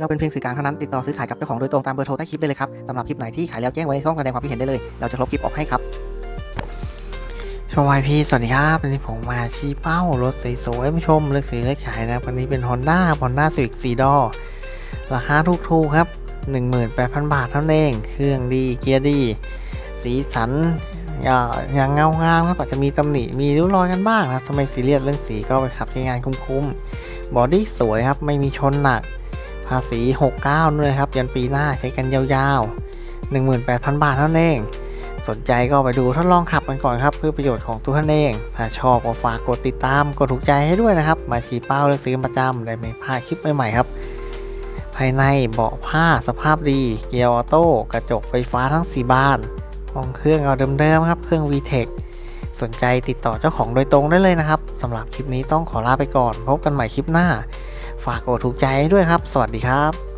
เราเป็นเพียงสื่อกลางเท่านั้นติดต่อซื้อขายกับเจ้าของโดยตรงตามเบอร์โทรใต้คลิปได้เลยครับสำหรับคลิปไหนที่ขายแล้วแจ้งไว้ในช่องแสดงความคิดเห็นได้เลย เราจะลบคลิปออกให้ครับชวายพีสวัสดีครับวันนี้ผมมาชี้เป้ารถสวยๆผู้ชมเลือกซื้อเลือกขายนะครับวันนี้เป็น Honda Honda Civic 4ดอราคาถูกๆครับ 18,000 บาทเท่านั้นเองเครื่องดีเกียร์ดี สีสันอย่างเงางามครับจะมีตำหนิมีริ้วรอยกันบ้างนะทำไมซีเรียสเรื่องสีก็ไปขับใช้งานคุ้มๆบอดี้สวยครับ ไม่มีชนหนักาษี 69ด้วยครับยันปีหน้าใช้กันยาวๆ 18,000 บาทเท่านั้นเอง สนใจก็ไปดูทดลองขับกันก่อนครับ เพื่อประโยชน์ของตัวท่านเอง ถ้าชอบก็ฝากกดติดตามกดถูกใจให้ด้วยนะครับ มาชี้เป้าเลือกซื้อประจำได้ไม่พลาดคลิปใหม่ๆครับ ภายในเบาะผ้าสภาพดี เกียร์ออโต้กระจกไฟฟ้าทั้ง 4 บานห้องเครื่องเอาเดิมๆครับเครื่อง VTEC สนใจติดต่อเจ้าของโดยตรงได้เลยนะครับสำหรับคลิปนี้ต้องขอลาไปก่อน พบกันใหม่คลิปหน้า ฝากกดถูกใจด้วยครับ สวัสดีครับ